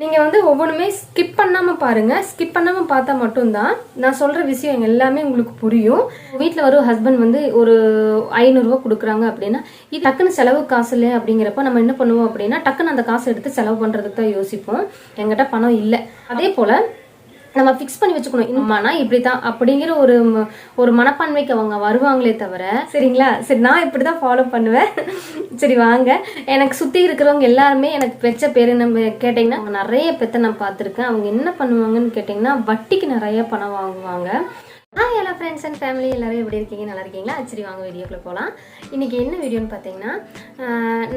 நீங்கள் வந்து ஒவ்வொன்றுமே ஸ்கிப் பண்ணாமல் பாருங்கள் ஸ்கிப் பண்ணாமல் பார்த்தா மட்டும்தான் நான் சொல்கிற விஷயம் எல்லாமே உங்களுக்கு புரியும். வீட்டில் வரும் ஹஸ்பண்ட் வந்து ஒரு ஐநூறுரூவா கொடுக்குறாங்க அப்படின்னா இது டக்குன்னு செலவு காசு இல்லை அப்படிங்கிறப்ப நம்ம என்ன பண்ணுவோம் அப்படின்னா டக்குன்னு அந்த காசை எடுத்து செலவு பண்ணுறதுக்கு தான் யோசிப்போம். எங்கிட்ட பணம் இல்லை. அதே போல் நம்ம ஃபிக்ஸ் பண்ணி வச்சுக்கணும். இம்மானா இப்படி தான் அப்படிங்கிற ஒரு ஒரு மனப்பான்மைக்கு அவங்க வருவாங்களே தவிர சரிங்களா? சரி நான் இப்படி தான் ஃபாலோ பண்ணுவேன். சரி வாங்க. எனக்கு சுற்றி இருக்கிறவங்க எல்லாருமே எனக்கு பெற்ற பேர் நம்ம கேட்டிங்கன்னா அவங்க நிறைய பெத்த நான் பார்த்துருக்கேன். அவங்க என்ன பண்ணுவாங்கன்னு கேட்டிங்கன்னா வட்டிக்கு நிறைய பணம் வாங்குவாங்க. ஹாய் எல்லா ஃப்ரெண்ட்ஸ் அண்ட் ஃபேமிலி எல்லோரும் எப்படி இருக்கீங்க? நல்லா இருக்கீங்களா? சரி வாங்க வீடியோக்குள்ளே போகலாம் இன்றைக்கி என்ன வீடியோன்னு பார்த்தீங்கன்னா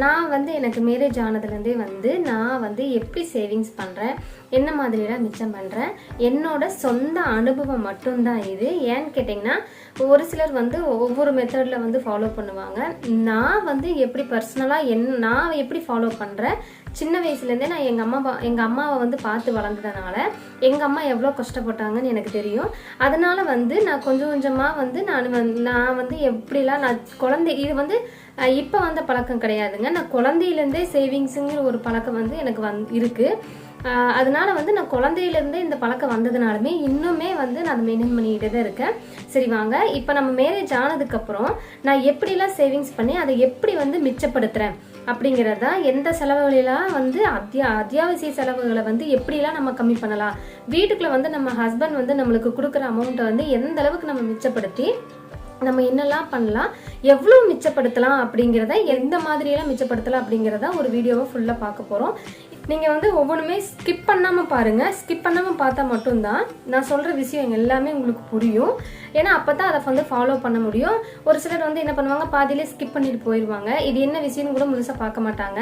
நான் வந்து எனக்கு மேரேஜ் ஆனதுலேருந்தே வந்து நான் வந்து எப்படி சேவிங்ஸ் பண்ணுறேன் என்ன மாதிரியெல்லாம் மிச்சம் பண்ணுறேன் என்னோட சொந்த அனுபவம் மட்டும்தான் இது. ஏன்னு கேட்டிங்கன்னா ஒரு சிலர் வந்து ஒவ்வொரு மெத்தடில் வந்து ஃபாலோ பண்ணுவாங்க. நான் வந்து எப்படி பர்சனலாக என் நான் எப்படி ஃபாலோ பண்ணுறேன் சின்ன வயசுலேருந்தே நான் எங்கள் அம்மா எங்கள் அம்மாவை வந்து பார்த்து வளர்ந்ததுனால எங்கள் அம்மா எவ்வளோ கஷ்டப்பட்டாங்கன்னு எனக்கு தெரியும். அதனால் வந்து நான் கொஞ்சம் கொஞ்சமாக வந்து நான் வந்து நான் வந்து எப்படிலாம் நான் குழந்தை இது வந்து இப்போ வந்த பழக்கம் கிடையாதுங்க. நான் குழந்தையிலேருந்தே சேவிங்ஸுங்கிற ஒரு பழக்கம் வந்து எனக்கு வந் இருக்குது அதனால வந்து நான் குழந்தையிலேருந்தே இந்த பழக்கம் வந்ததுனாலுமே இன்னுமே வந்து நான் அதை மெயின்டைன் பண்ணிக்கிட்டே தான் இருக்கேன். சரி வாங்க. இப்போ நம்ம மேரேஜ் ஆனதுக்கப்புறம் நான் எப்படிலாம் சேவிங்ஸ் பண்ணி அதை எப்படி வந்து மிச்சப்படுத்துகிறேன் அப்படிங்கிறது தான் எந்த செலவுகளெல்லாம் வந்து அத்தியா அத்தியாவசிய செலவுகளை வந்து எப்படிலாம் நம்ம கம்மி பண்ணலாம்? வீட்டுக்குள்ளே வந்து நம்ம ஹஸ்பண்ட் வந்து நம்மளுக்கு கொடுக்குற அமௌண்ட்டை வந்து எந்த அளவுக்கு நம்ம மிச்சப்படுத்தி நம்ம என்னெல்லாம் பண்ணலாம்? எவ்வளோ மிச்சப்படுத்தலாம் அப்படிங்கிறத எந்த மாதிரியெல்லாம் மிச்சப்படுத்தலாம் அப்படிங்கிறத ஒரு வீடியோவை ஃபுல்லாக பார்க்க போகிறோம் நீங்கள் வந்து ஒவ்வொன்றுமே ஸ்கிப் பண்ணாமல் பாருங்கள் ஸ்கிப் பண்ணாமல் பார்த்தா மட்டும்தான் நான் சொல்கிற விஷயம் எல்லாமே உங்களுக்கு புரியும். ஏன்னா அப்போ தான் அதை வந்து ஃபாலோ பண்ண முடியும். ஒரு சிலர் வந்து என்ன பண்ணுவாங்க பாதியிலே ஸ்கிப் பண்ணிட்டு போயிடுவாங்க இது என்ன விஷயம்னு கூட முழுசாக பார்க்க மாட்டாங்க.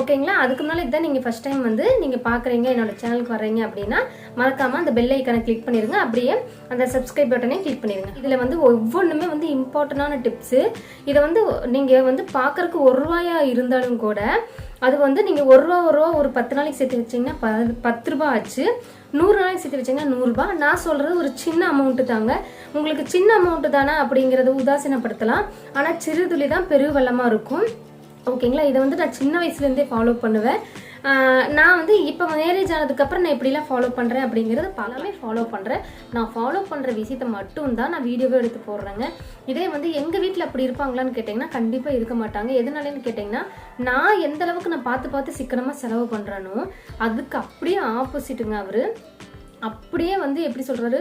ஓகேங்களா அதுக்கு முன்னால் இதுதான் நீங்கள் ஃபஸ்ட் டைம் வந்து நீங்கள் பார்க்குறீங்க என்னோட சேனலுக்கு வர்றீங்க அப்படின்னா மறக்காமல் அந்த பெல் ஐக்கனை கிளிக் பண்ணிடுங்க அப்படியே அந்த சப்ஸ்கிரைப் பட்டனை கிளிக் பண்ணிடுங்க இதில் வந்து ஒவ்வொன்றுமே வந்து இம்பார்ட்டண்டான டிப்ஸு இதை வந்து நீங்கள் வந்து பார்க்கறக்கு ஒரு ரூபாயாக இருந்தாலும் கூட அது வந்து நீங்கள் ஒரு ரூபா ஒரு ரூபா ஒரு பத்து நாளைக்கு சேர்த்து வச்சிங்கன்னா ப பத்து ரூபா ஆச்சு. நூறு நாளைக்கு சேர்த்து வச்சீங்கன்னா நூறுரூபா நான் சொல்கிறது ஒரு சின்ன அமௌண்ட்டு தாங்க. உங்களுக்கு சின்ன அமௌண்ட்டு தானே அப்படிங்கிறத உதாசீனப்படுத்தலாம். ஆனால் சிறுதுளி தான் பெருவெள்ளமாக இருக்கும். ஓகேங்களா? இதை வந்து நான் சின்ன வயசுலேருந்தே ஃபாலோ பண்ணுவேன். நான் வந்து இப்போ மேரேஜ் ஆனதுக்கப்புறம் நான் எப்படிலாம் ஃபாலோ பண்ணுறேன் அப்படிங்கிறது பலமே ஃபாலோ பண்ணுறேன் நான் ஃபாலோ பண்ணுற விஷயத்தை மட்டும்தான் நான் வீடியோவே எடுத்து போடுறேங்க. இதே வந்து எங்கள் வீட்டில் அப்படி இருப்பாங்களான்னு கேட்டிங்கன்னா கண்டிப்பாக இருக்க மாட்டாங்க. எதனாலன்னு கேட்டிங்கன்னா நான் எந்த அளவுக்கு நான் பார்த்து பார்த்து சிக்கனமாக செலவு பண்ணுறேனோ அதுக்கு அப்படியே ஆப்போசிட்டுங்க அவர். அப்படியே வந்து எப்படி சொல்கிறாரு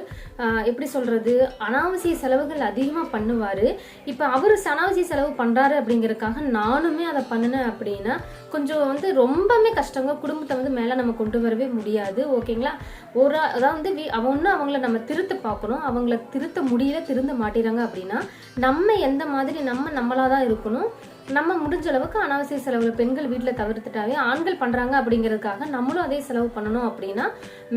எப்படி சொல்கிறது அனாவசிய செலவுகள் அதிகமாக பண்ணுவார். இப்போ அவர் அனாவசிய செலவு பண்ணுறாரு அப்படிங்கிறதுக்காக நானுமே அதை பண்ணினேன் அப்படின்னா கொஞ்சம் வந்து ரொம்பவே கஷ்டங்க. குடும்பத்தை வந்து மேலே நம்ம கொண்டு வரவே முடியாது. ஓகேங்களா? ஒரு அதாவது வந்து வீ- அவ ஒன்று அவங்கள நம்ம திருத்த பார்க்கணும். அவங்கள திருத்த முடியல திருந்த மாட்டேறாங்க அப்படின்னா நம்ம எந்த மாதிரி நம்ம நம்மளாக தான் இருக்கணும். நம்ம முடிஞ்ச அளவுக்கு அனாவசிய செலவுல பெண்கள் வீட்டில் தவிர்த்துட்டாவே ஆண்கள் பண்ணுறாங்க அப்படிங்கிறதுக்காக நம்மளும் அதே செலவு பண்ணணும் அப்படின்னா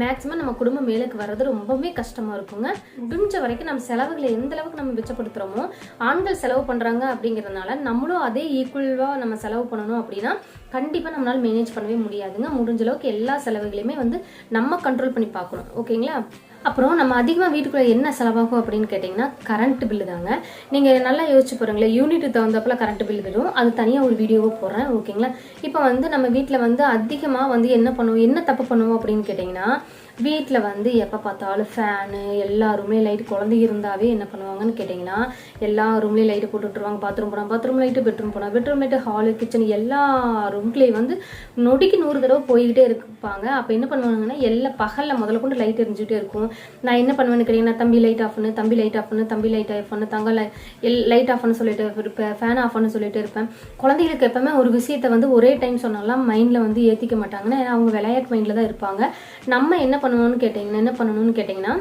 மேக்ஸிமம் நம்ம குடும்பம் மேலுக்கு வர்றது ரொம்பவே கஷ்டமாக இருக்குங்க. முடிஞ்ச வரைக்கும் நம்ம செலவுகளை எந்த அளவுக்கு நம்ம மிச்சப்படுத்துகிறோமோ ஆண்கள் செலவு பண்ணுறாங்க அப்படிங்கிறதுனால நம்மளும் அதே ஈக்குவலாக நம்ம செலவு பண்ணணும் அப்படின்னா கண்டிப்பாக நம்மளால மேனேஜ் பண்ணவே முடியாதுங்க. முடிஞ்ச அளவுக்கு எல்லா செலவுகளையுமே வந்து நம்ம கண்ட்ரோல் பண்ணி பார்க்கணும். ஓகேங்களா அப்புறம் நம்ம அதிகமாக வீட்டுக்குள்ளே என்ன செலவாகும் அப்படின்னு கேட்டிங்கன்னா கரண்ட் பில்லு தாங்க. நீங்கள் நல்லா யோசிச்சு போகிறீங்களே யூனிட் தகுந்தப்பில் கரண்ட் பில் வரும் அது தனியாக ஒரு வீடியோவை போடுறேன் ஓகேங்களா இப்போ வந்து நம்ம வீட்டில் வந்து அதிகமாக வந்து என்ன பண்ணுவோம் என்ன தப்பு பண்ணுவோம் அப்படின்னு கேட்டிங்கன்னா வீட்டில் வந்து எப்போ பார்த்தாலும் ஃபேனு எல்லா ரூம்லேயும் லைட் குழந்தை இருந்தாவே என்ன பண்ணுவாங்கன்னு கேட்டிங்கன்னா எல்லா ரூம்லேயும் லைட்டு போட்டுட்ருவாங்க பாத்ரூம் போனால் பாத்ரூம் லைட்டு பெட்ரூம் போனால் பெட்ரூம் லைட்டு ஹாலு கிச்சன் எல்லா ரூம்லேயும் வந்து நொடிக்கு நூறு தடவை போய்கிட்டே இருப்பாங்க. அப்போ என்ன பண்ணுவாங்கன்னா எல்லா பகலில் முதல்ல கொண்டு லைட் எரிஞ்சுட்டே இருக்கும். நான் என்ன பண்ணுவேன்னு கேட்டீங்கன்னா தம்பி லைட் ஆஃப் பண்ணு தம்பி லைட் ஆஃப் பண்ணு தம்பி லைட் ஆஃப் பண்ணு தங்க லைட் ஆஃப் பண்ணு சொல்லிட்டு இருப்பேன் ஃபேன் ஆஃப் பண்ணு சொல்லிட்டு இருப்பேன். குழந்தைகளுக்கு எப்பவுமே ஒரு விஷயத்தை வந்து ஒரே டைம் சொன்னாலாம் மைண்டில் வந்து ஏற்றிக்க மாட்டாங்கன்னா ஏன்னா அவங்க விளையாட்டு மைண்டில் தான் இருப்பாங்க. நம்ம என்ன பண்ணுவோம்னு கேட்டிங்கன்னா என்ன பண்ணணும்னு கேட்டிங்கன்னா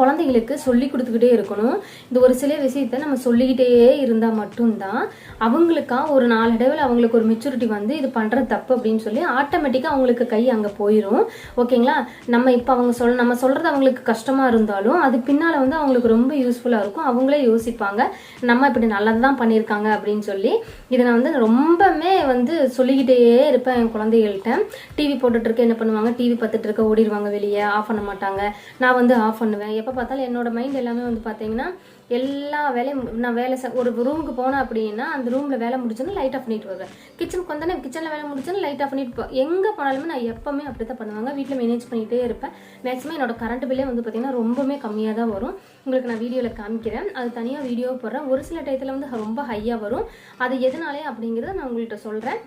குழந்தைகளுக்கு சொல்லி கொடுத்துக்கிட்டே இருக்கணும். இந்த ஒரு சில விஷயத்த நம்ம சொல்லிக்கிட்டே இருந்தால் மட்டும்தான் அவங்களுக்கா ஒரு நாளடைவில் அவங்களுக்கு ஒரு மெச்சூரிட்டி வந்து இது பண்ணுற தப்பு அப்படின்னு சொல்லி ஆட்டோமேட்டிக்காக அவங்களுக்கு கை அங்கே போயிடும் ஓகேங்களா? நம்ம இப்போ அவங்க சொல் நம்ம சொல்கிறது அவங்களுக்கு கஷ்டமாக இருந்தாலும் அது பின்னால் வந்து அவங்களுக்கு ரொம்ப யூஸ்ஃபுல்லாக இருக்கும். அவங்களே யோசிப்பாங்க. நம்ம இப்படி நல்லது தான் பண்ணியிருக்காங்க அப்படின்னு சொல்லி இதை நான் வந்து ரொம்பவே வந்து சொல்லிக்கிட்டே இருப்பேன் என் குழந்தைகள்கிட்ட. டிவி போட்டுட்ருக்க என்ன பண்ணுவாங்க? டிவி பார்த்துட்டு இருக்க ஓடிடுவாங்க வெளியே. ஆஃப் பண்ண மாட்டாங்க. நான் வந்து ஆஃப் பண்ணுவேன். எப்போ பார்த்தாலும் என்னோட மைண்ட் எல்லாமே வந்து பார்த்தீங்கன்னா எல்லா வேலையும் நான் வேலை செ- ஒரு ரூமுக்கு போனேன் அப்படின்னா அந்த ரூமில் வேலை முடிச்சோன்னா லைட் ஆஃப் பண்ணிட்டு வருவேன். கிச்சனுக்கு வந்தோன்னே கிச்சனில் வேலை முடிச்சோன்னா லைட் ஆஃப் பண்ணிட்டு போ எங்கே போனாலுமே நான் எப்போவுமே அப்படி தான் பண்ணுவாங்க. வீட்டில் மேனேஜ் பண்ணிகிட்டே இருப்பேன். மேக்ஸிமம் என்னோட கரண்ட் பில்லே வந்து பார்த்தீங்கன்னா ரொம்பவுமே கம்மியாக தான் வரும். உங்களுக்கு நான் வீடியோவில் காமிக்கிறேன். அது தனியாக வீடியோ போடுறேன். ஒரு சில டயத்தில் வந்து ரொம்ப ஹையாக வரும். அது எதனாலே அப்படிங்கிறத நான் உங்கள்கிட்ட சொல்கிறேன்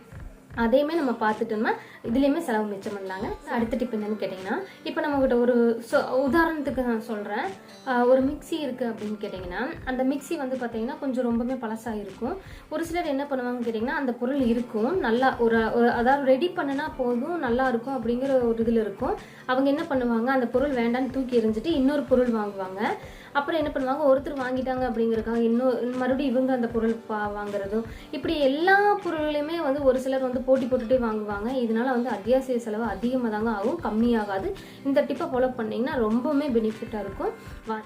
அதையுமே நம்ம பார்த்துட்டோம்னா இதுலேயுமே செலவு மிச்சம் பண்ணலாங்க அடுத்த டிப் என்னன்னு கேட்டிங்கன்னா இப்போ நம்மக்கிட்ட ஒரு சொ- உதாரணத்துக்கு நான் சொல்கிறேன் ஒரு மிக்ஸி இருக்குது அப்படின்னு கேட்டிங்கன்னா அந்த மிக்ஸி வந்து பார்த்தீங்கன்னா கொஞ்சம் ரொம்பவே பழசாக இருக்கும். ஒரு சிலர் என்ன பண்ணுவாங்கன்னு கேட்டிங்கன்னா அந்த பொருள் இருக்கும். நல்லா ஒரு ஒரு- அதாவது ரெடி பண்ணுனா போதும் நல்லா இருக்கும் அப்படிங்கிற ஒரு இதில் இருக்கும். அவங்க என்ன பண்ணுவாங்க அந்த பொருள் வேண்டான்னு தூக்கி எறிஞ்சிட்டு இன்னொரு பொருள் வாங்குவாங்க. அப்புறம் என்ன பண்ணுவாங்க? ஒருத்தர் வாங்கிட்டாங்க அப்படிங்கறதுக்காக இன்னும் மறுபடியும் இவங்க அந்த பொருள் பா வாங்குறதும் இப்படி எல்லா பொருளையுமே வந்து ஒரு சிலர் வந்து போட்டி போட்டுகிட்டே வாங்குவாங்க. இதனால வந்து அத்தியாவசிய செலவு அதிகமாக தாங்க ஆகும் கம்மியாகாது. இந்த டிப்பை ஃபாலோ பண்ணிங்கன்னா ரொம்பவுமே பெனிஃபிட்டாக இருக்கும்.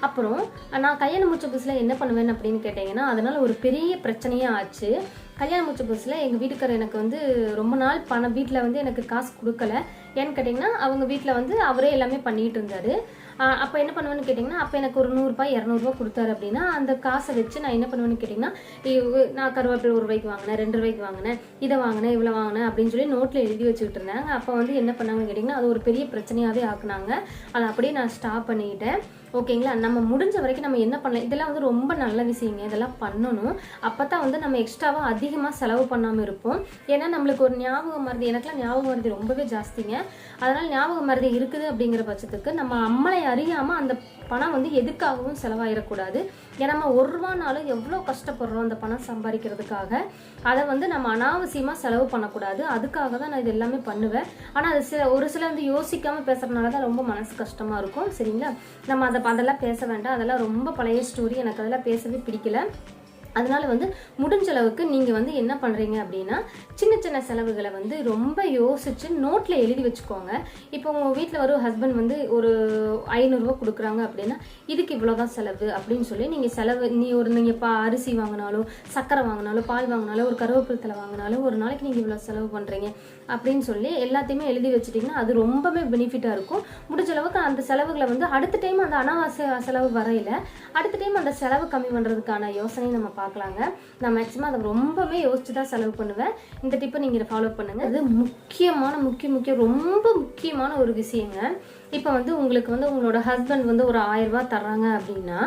அப்புறம் நான் கல்யாணம் முடிச்ச புதுசில் என்ன பண்ணுவேன் அப்படின்னு கேட்டிங்கன்னா அதனால் ஒரு பெரிய பிரச்சனையாக ஆச்சு. கல்யாணம் முடிச்ச புதுசில் எங்கள் வீட்டுக்காரர் எனக்கு வந்து ரொம்ப நாள் பணம் வீட்டில் வந்து எனக்கு காசு கொடுக்கல. ஏன்னு கேட்டிங்கன்னா அவங்க வீட்டில் வந்து அவரே எல்லாமே பண்ணிகிட்டு இருந்தார். அப்போ என்ன பண்ணுவேன்னு கேட்டிங்கன்னா அப்போ எனக்கு ஒரு நூறுரூபா இரநூறுபா கொடுத்தாரு அப்படின்னா அந்த காசை வச்சு நான் என்ன பண்ணுவேன்னு கேட்டிங்கன்னா நான் கருவேப்பிலை ஒரு ரூபாய்க்கு வாங்கினேன் ரெண்டு ரூபாய்க்கு வாங்கினேன் இதை வாங்கினேன் இவ்வளோ வாங்கினேன் அப்படின்னு சொல்லி நோட்டில் எழுதி வச்சுக்கிட்டு இருந்தாங்க. அப்போ வந்து என்ன பண்ணாங்கன்னு கேட்டிங்கன்னா அது ஒரு பெரிய பிரச்சனையாகவே ஆக்குனாங்க. அதை அப்படியே நான் ஸ்டாப் பண்ணிக்கிட்டேன் ஓகேங்களா? நம்ம முடிஞ்ச வரைக்கும் நம்ம என்ன பண்ணலாம்? இதெல்லாம் வந்து ரொம்ப நல்ல விஷயங்க. இதெல்லாம் பண்ணணும். அப்போ தான் வந்து நம்ம எக்ஸ்ட்ராவாக அதிகமாக செலவு பண்ணாமல் இருப்போம். ஏன்னா நம்மளுக்கு ஒரு ஞாபகம் மருதி எனக்குலாம் ஞாபக மருதி ரொம்பவே ஜாஸ்திங்க. அதனால் ஞாபக மருதி இருக்குது அப்படிங்கிற பட்சத்துக்கு நம்ம அம்மளை அறியாமல் அந்த பணம் வந்து எதுக்காகவும் செலவாயிடக்கூடாது ஏன்னா நம்ம ஒரு ரூபானாலும் எவ்வளோ கஷ்டப்படுறோம் அந்த பணம் சம்பாதிக்கிறதுக்காக. அதை வந்து நம்ம அனாவசியமாக செலவு பண்ணக்கூடாது. அதுக்காக தான் நான் இது எல்லாமே பண்ணுவேன். ஆனால் அது சில ஒரு சில வந்து யோசிக்காமல் பேசுறதுனால தான் ரொம்ப மனசு கஷ்டமாக இருக்கும். சரிங்களா? நம்ம அதை அதெல்லாம் பேச வேண்டாம். அதெல்லாம் ரொம்ப பழைய ஸ்டோரி எனக்கு அதெல்லாம் பேசவே பிடிக்கல. அதனால் வந்து முடிஞ்ச அளவுக்கு நீங்கள் வந்து என்ன பண்ணுறீங்க அப்படின்னா சின்ன சின்ன செலவுகளை வந்து ரொம்ப யோசித்து நோட்டில் எழுதி வச்சுக்கோங்க. இப்போ உங்கள் வீட்டில் ஒரு ஹஸ்பண்ட் வந்து ஒரு ஐநூறுரூவா கொடுக்குறாங்க அப்படின்னா இதுக்கு இவ்வளோதான் செலவு அப்படின்னு சொல்லி நீங்கள் செலவு நீ ஒரு நீங்கள் பா அரிசி வாங்கினாலும் சக்கரை வாங்கினாலோ பால் வாங்கினாலோ ஒரு கருவேப்பிலை தலை வாங்கினாலும் ஒரு நாளைக்கு நீங்கள் இவ்வளோ செலவு பண்ணுறீங்க அப்படின்னு சொல்லி எல்லாத்தையுமே எழுதி வச்சுட்டிங்கன்னா அது ரொம்பவே பெனிஃபிட்டாக இருக்கும். முடிஞ்ச அளவுக்கு அந்த செலவுகளை வந்து அடுத்த டைம் அந்த அனாவாச செலவு வரையில அடுத்த டைம் அந்த செலவு கம்மி பண்ணுறதுக்கான யோசனையை நம்ம பார்க்கலாங்க. நான் மேக்ஸிமம் அதை ரொம்பவே யோசிச்சு தான் செலவு பண்ணுவேன். இந்த டிப்பை நீங்கள் ஃபாலோ பண்ணுங்க. அது முக்கியமான முக்கிய முக்கிய ரொம்ப முக்கியமான ஒரு விஷயங்க. இப்போ வந்து உங்களுக்கு வந்து உங்களோட ஹஸ்பண்ட் வந்து ஒரு ஆயிரம் தர்றாங்க அப்படின்னா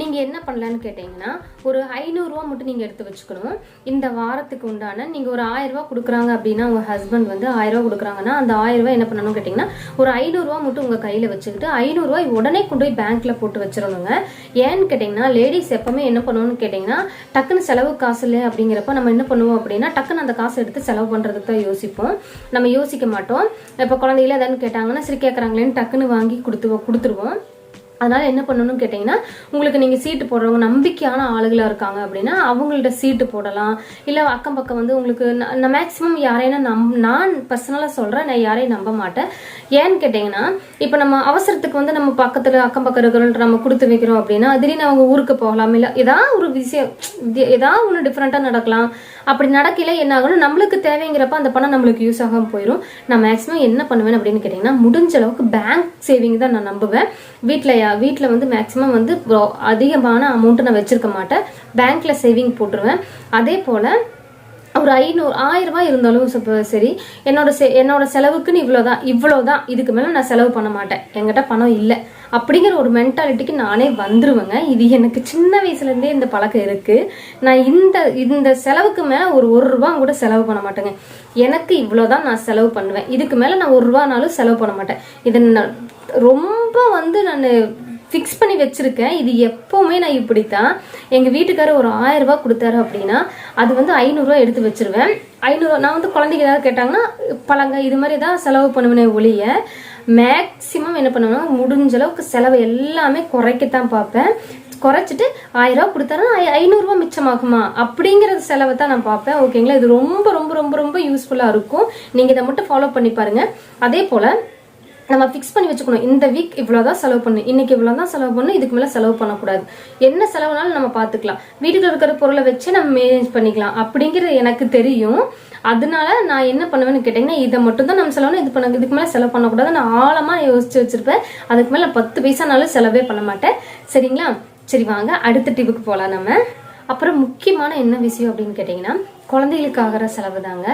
நீங்கள் என்ன பண்ணலான்னு கேட்டிங்கன்னா ஒரு ஐநூறுரூவா மட்டும் நீங்கள் எடுத்து வச்சுக்கணும். இந்த வாரத்துக்கு உண்டான நீங்கள் ஒரு ஆயிரம் கொடுக்குறாங்க அப்படின்னா உங்கள் ஹஸ்பண்ட் வந்து ஆயிரம் கொடுக்குறாங்கன்னா அந்த ஆயிரரூவா என்ன பண்ணணும்னு கேட்டிங்கன்னா ஒரு ஐநூறுரூவா மட்டும் உங்கள் கையில் வச்சுக்கிட்டு ஐநூறுரூவாய் உடனே கொண்டு போய் பேங்க்கில் போட்டு வச்சிடணுங்க. ஏன்னு கேட்டிங்கன்னா லேடிஸ் எப்போவுமே என்ன பண்ணுவோம்னு கேட்டிங்கன்னா டக்குன்னு செலவு காசு இல்லை அப்படிங்கிறப்ப நம்ம என்ன பண்ணுவோம் அப்படின்னா டக்குன்னு அந்த காசை எடுத்து செலவு பண்ணுறதுக்கு தான் யோசிப்போம். நம்ம யோசிக்க மாட்டோம். இப்போ குழந்தைகள ஏதாவது கேட்டாங்கன்னா சரி கேட்குறாங்களேன்னு டக்குன்னு வாங்கி கொடுத்து கொடுத்துருவோம் அதனால் என்ன பண்ணணும்னு கேட்டிங்கன்னா உங்களுக்கு நீங்கள் சீட்டு போடுறவங்க நம்பிக்கையான ஆளுகளாக இருக்காங்க அப்படின்னா அவங்கள்ட்ட சீட்டு போடலாம். இல்லை அக்கம் பக்கம் வந்து உங்களுக்கு நான் மேக்ஸிமம் யாரையும் நம் நான் பர்சனலாக சொல்கிறேன் நான் யாரையும் நம்ப மாட்டேன். ஏன்னு கேட்டிங்கன்னா இப்போ நம்ம அவசரத்துக்கு வந்து நம்ம பக்கத்தில் அக்கம் பக்கம் இருக்கிறோன்ற நம்ம கொடுத்து வைக்கிறோம் அப்படின்னா திடீர்னு அவங்க ஊருக்கு போகலாம். இல்லை ஏதாவது ஒரு விஷயம் ஏதாவது ஒன்று டிஃப்ரெண்ட்டாக நடக்கலாம். அப்படி நடக்கல என்ன ஆகணும்? நம்மளுக்கு தேவைங்கிறப்ப அந்த பணம் நம்மளுக்கு யூஸ் ஆகாமல் போயிடும் நான் மேக்ஸிமம் என்ன பண்ணுவேன் அப்படின்னு கேட்டிங்கன்னா முடிஞ்ச அளவுக்கு பேங்க் சேவிங் தான் நான் நம்புவேன். வீட்டில் வீட்டில் வந்து மேக்ஸிமம் வந்து அதிகமான அமௌண்ட்டு நான் வச்சுருக்க மாட்டேன். பேங்க்கில் சேவிங் போட்டுருவேன். அதே போல் ஒரு ஐநூறு ஆயிரம் ரூபாய் இருந்தாலும் சரி என்னோட செ என்னோட செலவுக்குன்னு இவ்வளோதான் இவ்வளோதான் இதுக்கு மேலே நான் செலவு பண்ண மாட்டேன். என்கிட்ட பணம் இல்லை. அப்படிங்கிற ஒரு மென்டாலிட்டிக்கு நானே வந்துருவேங்க. இது எனக்கு சின்ன வயசுலேருந்தே இந்த பழக்கம் இருக்குது நான் இந்த இந்த செலவுக்கு மேலே ஒரு ஒரு ரூபா கூட செலவு பண்ண மாட்டேங்க. எனக்கு இவ்வளோதான் நான் செலவு பண்ணுவேன். இதுக்கு மேலே நான் ஒரு ரூபானாலும் செலவு பண்ண மாட்டேன். இதை நான் ரொம்ப வந்து நான் ஃபிக்ஸ் பண்ணி வச்சுருக்கேன். இது எப்போவுமே நான் இப்படி தான் எங்கள் வீட்டுக்காரர் ஒரு ஆயிரம் கொடுத்தாரு அப்படின்னா அது வந்து ஐநூறுரூவா எடுத்து வச்சுருவேன். ஐநூறுரூவா நான் வந்து குழந்தைங்க ஏதாவது கேட்டாங்கன்னா பழங்க இது மாதிரி தான் செலவு பண்ணுவேனே ஒழிய மேக்சிமம் என்ன பண்ணுவேன்னா முடிஞ்ச அளவுக்கு செலவு எல்லாமே குறைக்கத்தான் பார்ப்பேன். குறைச்சிட்டு ஆயிரம் ரூபா கொடுத்தாருன்னா ஐநூறுரூவா மிச்சமாகுமா? அப்படிங்கிற செலவை தான் நான் பார்ப்பேன். ஓகேங்களா இது ரொம்ப ரொம்ப ரொம்ப ரொம்ப யூஸ்ஃபுல்லாக இருக்கும். நீங்கள் இதை மட்டும் ஃபாலோ பண்ணி பாருங்க. அதே போல் நம்ம ஃபிக்ஸ் பண்ணி வச்சுக்கணும். இந்த வீக் இவ்வளோதான் செலவு பண்ணு. இன்னைக்கு இவ்வளோதான் செலவு பண்ணு. இதுக்கு மேலே செலவு பண்ணக்கூடாது. என்ன செலவுனாலும் நம்ம பார்த்துக்கலாம். வீட்டுக்குள்ள இருக்கிற பொருளை வச்சு நம்ம மேனேஜ் பண்ணிக்கலாம். அப்படிங்கிறது எனக்கு தெரியும். அதனால நான் என்ன பண்ணுவேன்னு கேட்டிங்கன்னா இதை மட்டும் தான் நம்ம செலவு இது பண்ண இதுக்கு மேலே செலவு பண்ணக்கூடாது நான் ஆழமாக யோசிச்சு வச்சிருப்பேன். அதுக்கு மேலே பத்து பைசானாலும் செலவே பண்ண மாட்டேன். சரிங்களா? சரி வாங்க. அடுத்த டிப்புக்கு போகலாம் நம்ம. அப்புறம் முக்கியமான என்ன விஷயம் அப்படின்னு கேட்டிங்கன்னா குழந்தைகளுக்கு ஆகிற செலவு தாங்க.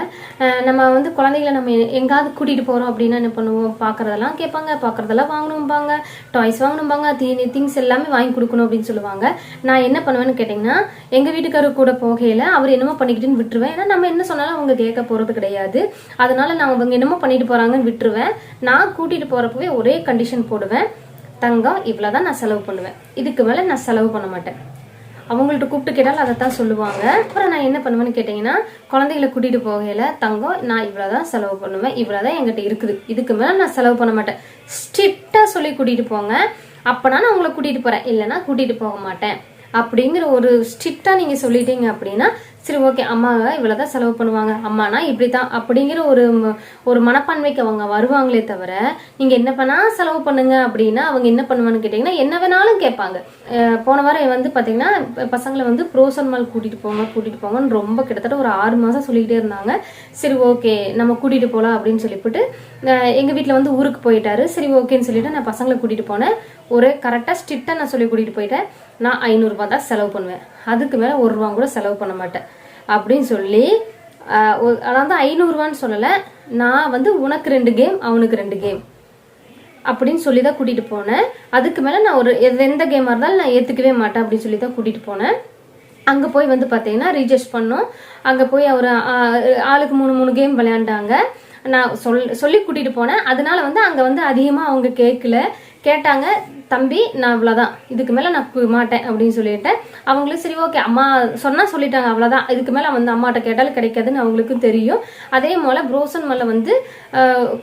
நம்ம வந்து குழந்தைகளை நம்ம எங்காவது கூட்டிகிட்டு போகிறோம் அப்படின்னா என்ன பண்ணுவோம்? பார்க்குறதெல்லாம் கேட்பாங்க. பார்க்குறதெல்லாம் வாங்கணும்பாங்க. டாய்ஸ் வாங்கணும்பாங்க. தீ திங்ஸ் எல்லாமே வாங்கி கொடுக்கணும் அப்படின்னு சொல்லுவாங்க. நான் என்ன பண்ணுவேன்னு கேட்டிங்கன்னா எங்கள் வீட்டுக்காரர் கூட போகையில் அவர் என்னமோ பண்ணிக்கிட்டுன்னு விட்டுருவேன். ஏன்னா நம்ம என்ன சொன்னாலும் அவங்க கேட்க போகிறது கிடையாது. அதனால் நான் அவங்க என்னமோ பண்ணிட்டு போகிறாங்கன்னு விட்டுருவேன். நான் கூட்டிகிட்டு போகிறப்பவே ஒரே கண்டிஷன் போடுவேன். தங்கம் இவ்வளோதான் நான் செலவு பண்ணுவேன். இதுக்கு மேலே நான் செலவு பண்ண மாட்டேன். அவங்கள்ட்ட கூப்பிட்டு கேட்டாலும் அதை தான் சொல்லுவாங்க. அப்புறம் நான் என்ன பண்ணுவேன்னு கேட்டிங்கன்னா குழந்தைகளை கூட்டிகிட்டு போகையில் தங்கம் நான் இவ்வளோதான் செலவு பண்ணுவேன் இவ்வளோதான் என்கிட்ட இருக்குது. இதுக்கு மேலே நான் செலவு பண்ண மாட்டேன். ஸ்ட்ரிக்டாக சொல்லி கூட்டிகிட்டு போங்க. அப்போனா நான் உங்களை கூட்டிகிட்டு போகிறேன் இல்லைன்னா கூட்டிகிட்டு போக மாட்டேன். அப்படிங்கிற ஒரு ஸ்ட்ரிக்டாக நீங்கள் சொல்லிட்டீங்க அப்படின்னா சரி ஓகே அம்மா இவ்வளோதான் செலவு பண்ணுவாங்க. அம்மானா இப்படி தான் அப்படிங்கிற ஒரு ஒரு மனப்பான்மைக்கு அவங்க வருவாங்களே தவிர நீங்கள் என்ன பண்ணால் செலவு பண்ணுங்க அப்படின்னா அவங்க என்ன பண்ணுவான்னு கேட்டிங்கன்னா என்ன வேணாலும் கேட்பாங்க. போன வாரம் வந்து பார்த்தீங்கன்னா பசங்களை வந்து ப்ரோசன் மால் கூட்டிகிட்டு போங்க கூட்டிகிட்டு போங்கன்னு ரொம்ப கிட்டத்தட்ட ஒரு ஆறு மாதம் சொல்லிக்கிட்டே இருந்தாங்க. சரி ஓகே நம்ம கூட்டிகிட்டு போகலாம் அப்படின்னு சொல்லிவிட்டு எங்கள் வீட்டில் வந்து ஊருக்கு போயிட்டாரு. சரி ஓகேன்னு சொல்லிவிட்டு நான் பசங்களை கூட்டிகிட்டு போனேன். ஒரு கரெக்டாக ஸ்ட்ரிக்டாக நான் சொல்லி கூட்டிகிட்டு போயிட்டேன். நான் ஐநூறுரூபா தான் செலவு பண்ணுவேன். அதுக்கு மேலே ஒரு ரூபா கூட செலவு பண்ண மாட்டேன். அப்படின்னு சொல்லி ஆஹ் ஒரு- அதாவது ஐநூறுரூவான்னு சொல்லலை. நான் வந்து உனக்கு ரெண்டு கேம் அவனுக்கு ரெண்டு கேம் அப்படின்னு சொல்லி தான் கூட்டிகிட்டு போனேன். அதுக்கு மேலே நான் ஒரு எந்த- எந்த கேமாக இருந்தாலும் நான் ஏற்றுக்கவே மாட்டேன் அப்படின்னு சொல்லி தான் கூட்டிகிட்டு போனேன். அங்கே போய் வந்து பார்த்தீங்கன்னா ரீசார்ஜ் பண்ணோம். அங்கே போய் அவர் ஆளுக்கு மூணு மூணு கேம் விளையாண்டாங்க. நான் சொல் சொல்லி கூட்டிகிட்டு போனேன். அதனால வந்து அங்கே வந்து அதிகமாக அவங்க கேட்கல கேட்டாங்க தம்பி நான் அவ்வளோதான் இதுக்கு மேலே நான் மாட்டேன் அப்படின்னு சொல்லிட்டேன் அவங்களும் சரி ஓகே அம்மா சொன்னால் சொல்லிட்டாங்க அவ்வளோதான் இதுக்கு மேலே வந்து அம்மாட்ட கேட்டாலும் கிடைக்காதுன்னு அவங்களுக்கும் தெரியும். அதே போல் ப்ரோசன் மலை வந்து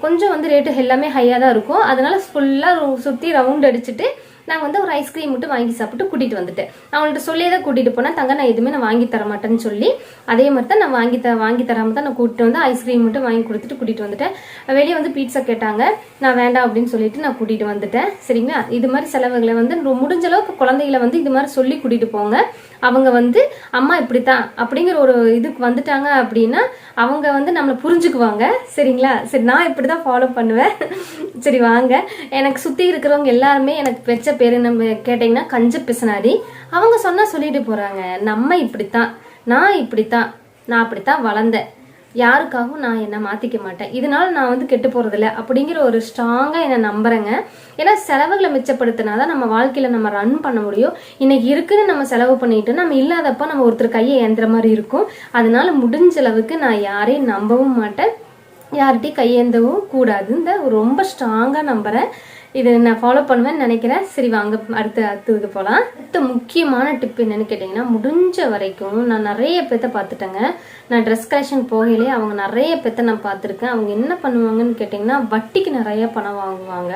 கொஞ்சம் வந்து ரேட்டு எல்லாமே ஹையாக தான் இருக்கும். அதனால் ஃபுல்லாக சுற்றி ரவுண்ட் அடிச்சுட்டு நான் வந்து ஒரு ஐஸ்கிரீம் மட்டும் வாங்கி சாப்பிட்டு கூட்டிகிட்டு வந்துட்டேன். அவங்கள்ட்ட சொல்லியே தான் கூட்டிகிட்டு போனேன். தங்க நான் எதுவுமே நான் வாங்கி தர மாட்டேன்னு சொல்லி அதே மாதிரி தான் நான் வாங்கி த வாங்கி தராமல் தான் நான் கூட்டிட்டு வந்து ஐஸ்கிரீம் மட்டும் வாங்கி கொடுத்துட்டு கூட்டிகிட்டு வந்துட்டேன். வெளியே வந்து பீட்சா கேட்டாங்க. நான் வேண்டாம் அப்படின்னு சொல்லிட்டு நான் கூட்டிகிட்டு வந்துட்டேன். சரிங்களா? இது மாதிரி செலவுகளை வந்து முடிஞ்ச அளவுக்கு குழந்தைகளை வந்து இது மாதிரி சொல்லி கூட்டிகிட்டு போங்க. அவங்க வந்து அம்மா இப்படித்தான். அப்படிங்கிற ஒரு இதுக்கு வந்துட்டாங்க அப்படின்னா அவங்க வந்து நம்மளை புரிஞ்சுக்குவாங்க. சரிங்களா? சரி நான் இப்படி தான் ஃபாலோ பண்ணுவேன். சரி வாங்க. எனக்கு சுற்றி இருக்கிறவங்க எல்லாருமே எனக்கு பெச்ச பேர் நம்ம கேட்டிங்கன்னா கஞ்ச பிசனாரி அவங்க சொன்னால் சொல்லிட்டு போகிறாங்க நம்ம இப்படித்தான். நான் இப்படித்தான். நான் அப்படித்தான் வளர்ந்தேன். யாருக்காகவும் நான் என்னை மாற்றிக்க மாட்டேன். இதனால நான் வந்து கெட்டு போகிறதில்ல அப்படிங்கிற ஒரு ஸ்ட்ராங்காக என்னை நம்புகிறேங்க ஏன்னா செலவுகளை மிச்சப்படுத்தினா தான் நம்ம வாழ்க்கையில் நம்ம ரன் பண்ண முடியும். இன்னைக்கு இருக்குன்னு நம்ம செலவு பண்ணிட்டு நம்ம இல்லாதப்போ நம்ம ஒருத்தர் கையை ஏந்துற மாதிரி இருக்கும். அதனால் முடிஞ்ச அளவுக்கு நான் யாரையும் நம்பவும் மாட்டேன். யார்கிட்டையும் கையேந்தவும் கூடாது. இந்த ரொம்ப ஸ்ட்ராங்காக நம்புகிறேன் இது நான் ஃபாலோ பண்ணுவேன்னு நினைக்கிறேன். சரி வாங்க அடுத்த அடுத்ததுக்கு போகலாம் அடுத்த முக்கியமான டிப் என்னன்னு கேட்டிங்கன்னா முடிஞ்ச வரைக்கும் நான் நிறைய பேர்த்த பார்த்துட்டேங்க. நான் ட்ரெஸ் கலெக்ஷன் போகையிலே அவங்க நிறைய பேர்த்த நான் பார்த்துருக்கேன். அவங்க என்ன பண்ணுவாங்கன்னு கேட்டிங்கன்னா வட்டிக்கு நிறைய பணம் வாங்குவாங்க.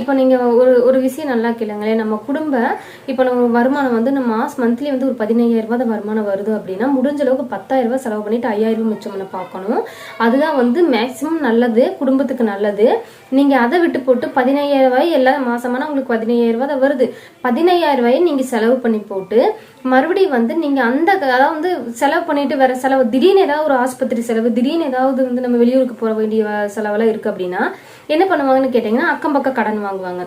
இப்போ நீங்கள் ஒரு ஒரு விஷயம் நல்லா கேளுங்களேன். நம்ம குடும்ப இப்போ நம்ம வருமானம் வந்து நம்ம மாஸ் மந்த்லி வந்து ஒரு பதினையாயிரரூபா தான் வருமானம் வருது அப்படின்னா முடிஞ்ச அளவுக்கு பத்தாயிரம் செலவு பண்ணிட்டு ஐயாயிரம் மிச்சம் பண்ண பார்க்கணும். அதுதான் வந்து மேக்ஸிமம் நல்லது குடும்பத்துக்கு நல்லது. நீங்கள் அதை விட்டு போட்டு பதினையாயிரம் ரூபாய் எல்லா மாதமான உங்களுக்கு பதினையாயிரம் ரூபாய் தான் வருது. பதினையாயிரம் ரூபாயை நீங்கள் செலவு பண்ணி போட்டு மறுபடியும் வந்து நீங்கள் அந்த அதாவது வந்து செலவு பண்ணிட்டு வேற செலவு திடீர்னு ஏதாவது ஒரு ஆஸ்பத்திரி செலவு திடீர்னு ஏதாவது வந்து நம்ம வெளியூருக்கு போக வேண்டிய செலவெல்லாம் இருக்குது அப்படின்னா என்ன பண்ணுவாங்கன்னு கேட்டிங்கன்னா அக்கம் பக்கம் கடன் வாங்குவாங்க.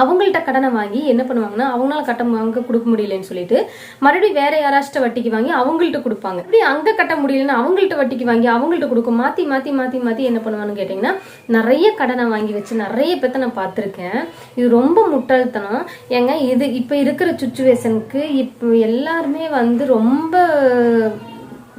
அவங்கள்ட்ட கடனை வாங்கி என்ன பண்ணுவாங்கன்னா அவங்களால கட்ட வாங்க கொடுக்க முடியலன்னு சொல்லிட்டு மறுபடியும் வேற யாராச்சும் வட்டிக்கு வாங்கி அவங்கள்ட்ட கொடுப்பாங்க. இப்படி அங்க கட்ட முடியலன்னு அவங்கள்ட்ட வட்டிக்கு வாங்கி அவங்கள்ட்ட கொடுக்கும் மாத்தி மாத்தி மாத்தி மாத்தி என்ன பண்ணுவான்னு கேட்டிங்கன்னா நிறைய கடனை வாங்கி வச்சு நிறைய பேத்த நான் பார்த்துருக்கேன். இது ரொம்ப முட்டாள்தனம். ஏங்க இது இப்போ இருக்கிற சுச்சுவேஷனுக்கு இப்போ எல்லாருமே வந்து ரொம்ப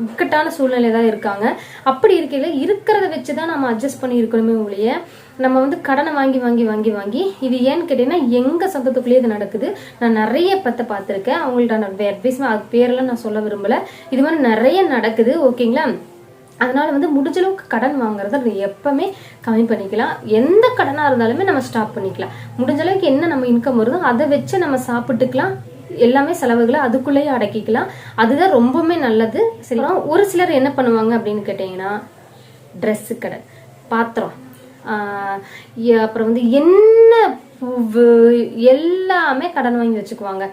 இக்கட்டான சூழ்நிலை தான் இருக்காங்க. அப்படி இருக்கையில் இருக்கிறத வச்சு தான் நம்ம அட்ஜஸ்ட் பண்ணி இருக்கணுமே ஒழிய நம்ம வந்து கடனை வாங்கி வாங்கி வாங்கி வாங்கி இது ஏன்னு கேட்டீங்கன்னா எங்கள் சொந்தத்துக்குள்ளேயே இது நடக்குது. நான் நிறைய பத்தை பார்த்துருக்கேன். அவங்கள்ட்ட நான் அட்வைஸ் அது பேரெல்லாம் நான் சொல்ல விரும்பலை. இது மாதிரி நிறைய நடக்குது ஓகேங்களா? அதனால வந்து முடிஞ்ச அளவுக்கு கடன் வாங்குறத நம்ம எப்பவுமே கம்மி பண்ணிக்கலாம். எந்த கடனாக இருந்தாலுமே நம்ம ஸ்டாப் பண்ணிக்கலாம். முடிஞ்ச அளவுக்கு என்ன நம்ம இன்கம் வருதோ அதை வச்சு நம்ம சாப்பிட்டுக்கலாம். எல்லாமே செலவுகளை அதுக்குள்ளேயே அடக்கிக்கலாம். அதுதான் ரொம்பவுமே நல்லது. சரி ஒரு சிலர் என்ன பண்ணுவாங்க அப்படின்னு கேட்டிங்கன்னா ட்ரெஸ்ஸு கடை பாத்திரம். அப்புறம் வந்து என்ன பூவு எல்லாமே கடன் வாங்கி வச்சுக்குவாங்க.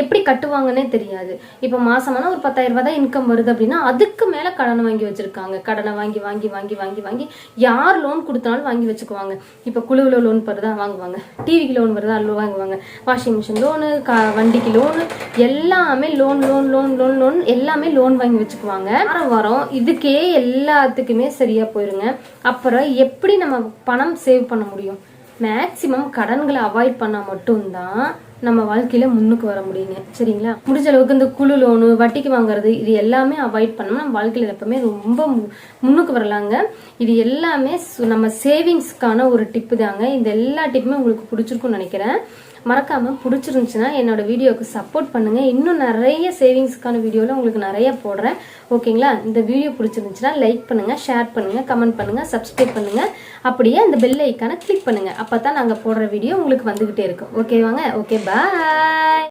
எப்படி கட்டுவாங்கன்னே தெரியாது. இப்போ மாசமான ஒரு பத்தாயிரம் ரூபாய் தான் இன்கம் வருது அப்படின்னா அதுக்கு மேலே கடன் வாங்கி வச்சிருக்காங்க. கடனை வாங்கி வாங்கி வாங்கி வாங்கி வாங்கி யார் லோன் கொடுத்தாலும் வாங்கி வச்சுக்குவாங்க. இப்போ குழுவில் லோன் வருதா வாங்குவாங்க. டிவிக்கு லோன் வருதா லோ வாங்குவாங்க. வாஷிங் மிஷின் லோனு கா வண்டிக்கு லோனு எல்லாமே loan loan loan loan loan எல்லாமே லோன் வாங்கி வச்சுக்குவாங்க. வாரம் வாரம் இதுக்கே எல்லாத்துக்குமே சரியாக போயிருங்க. அப்புறம் எப்படி நம்ம பணம் சேவ் பண்ண முடியும்? மேக்சிமம் கடன்களை அவாய்ட் பண்ணால் மட்டும்தான் நம்ம வாழ்க்கையில முன்னுக்கு வர முடியுங்க. சரிங்களா? முடிஞ்ச அளவுக்கு இந்த குழு லோனு வட்டிக்கு வாங்குறது இது எல்லாமே அவாய்ட் பண்ணோம்னா நம்ம வாழ்க்கையில எப்பவுமே ரொம்ப மு- முன்னுக்கு வரலாங்க. இது எல்லாமே சு- நம்ம சேவிங்ஸ்க்கான ஒரு டிப்பு தாங்க. இந்த எல்லா டிப்புமே உங்களுக்கு பிடிச்சிருக்கும்னு நினைக்கிறேன். மறக்காமல் பிடிச்சிருந்துச்சுன்னா என்னோட வீடியோவுக்கு சப்போர்ட் பண்ணுங்கள் இன்னும் நிறைய சேவிங்ஸ்க்கான வீடியோவில் உங்களுக்கு நிறைய போடுறேன். ஓகேங்களா? இந்த வீடியோ பிடிச்சிருந்துச்சுன்னா லைக் பண்ணுங்கள் ஷேர் பண்ணுங்கள் கமெண்ட் பண்ணுங்கள் சப்ஸ்கிரைப் பண்ணுங்கள் அப்படியே அந்த பெல் ஐக்கானை கிளிக் அப்போ தான் நாங்கள் போடுற வீடியோ உங்களுக்கு வந்துக்கிட்டே இருக்கும். ஓகேவாங்க ஓகே பாய்